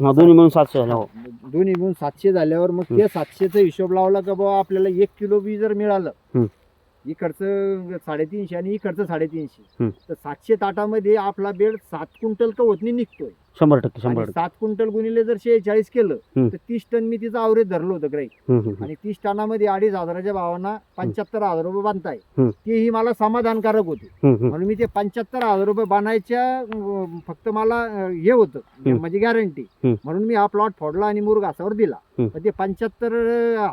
हा, दोन्ही मिळून सातशे झाले हो दोन्ही मिळून सातशे झाल्यावर मग ते सातशेचा हिशोब लावला का बाबा आपल्याला एक किलो बी जर मिळालं हम्म. इकडचं साडेतीनशे आणि इकडचं साडेतीनशे. तर सातशे ताटामध्ये आपला बेड सात क्विंटल का होतनी निघतोय शंभर टक्के शंभर आणि टक्के सात क्विंटल गुणिले जर शेहेचाळीस केलं. तर तीस टन मी तिचं अवरेज धरलं होतं हम्म. आणि तीस टनामध्ये अडीच हजाराच्या भावाना पंच्याहत्तर हजार रुपये बांधताय हम्म. तेही मला समाधानकारक होते. म्हणून मी ते पंच्याहत्तर हजार रुपये बांधायच्या अं, फक्त मला अं, हे होतं. म्हणजे गॅरंटी. म्हणून मी हा प्लॉट फोडला आणि मुर घासावर दिला. पण ते पंच्याहत्तर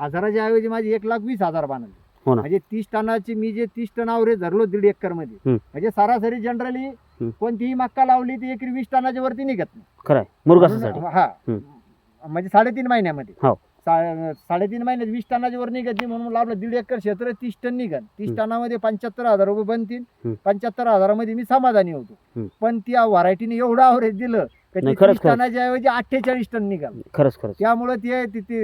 हजाराच्या ऐवजी माझी एक लाख वीस हजार बांधले हो ना. म्हणजे तीस टनाची मी जे तीस टन अवरेज धरलो दीड एकरमध्ये हम्म. म्हणजे सरासरी जनरली कोणतीही मक्का लावली ती एकरी वीस टनाच्या वरती निघत नाही मुरगासाठी म्हणून- हा. म्हणजे साडेतीन महिन्यामध्ये हो. सा- साडेतीन महिन्यात वीस टनाच्या वर निघत नाही म्हणून आपलं दीड एकर क्षेत्र तीस टन निघत तीस हम्म. टनामध्ये पंच्याहत्तर हजार रुपये बनतील हम्म. पंच्याहत्तर हजारामध्ये मी समाधानी होतो हम्म. पण त्या व्हरायटीने एवढं अवरेज दिलं नाही, ते खरंच, तीस खरंच. टनाच्या ऐवजी अठ्ठेचाळीस टन निघाल खरंच खरंच त्यामुळे ते तिथे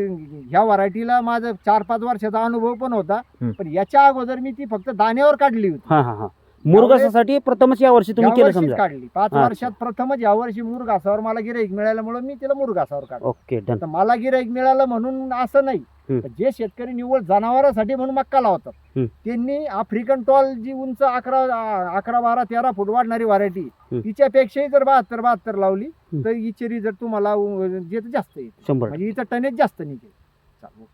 ह्या व्हरायटीला माझा चार पाच वर्षाचा अनुभव पण होता हम्म. पण याच्या अगोदर मी ती फक्त दाण्यावर काढली होती हा हा हा मुरगासाठी प्रथमच या वर्षी तुम्ही केलं यावर्षीच समजा काढली पाच. वर्षात प्रथमच यावर्षी मुर घासावर मला गिराईक मिळाल्यामुळे मी तिला मुर घासावर काढलं ओके डन तर मला गिराईक मिळालं म्हणून असं नाही हम्म. तर जे शेतकरी निव्वळ जनावरांसाठी म्हणून मक्का लावतात हम्म. त्यांनी आफ्रिकन टॉल जी उंच अकरा आ- अकरा बारा तेरा फूट वाढणारी व्हरायटी हम्म. तिच्यापेक्षाही जर बहात्तर बहात्तर लावली हम्म. तर हिचे रिझल्ट तुम्हाला उ- जे जास्त येईल शंभर म्हणजे हिचं टनेज जास्त निघेल चालेल.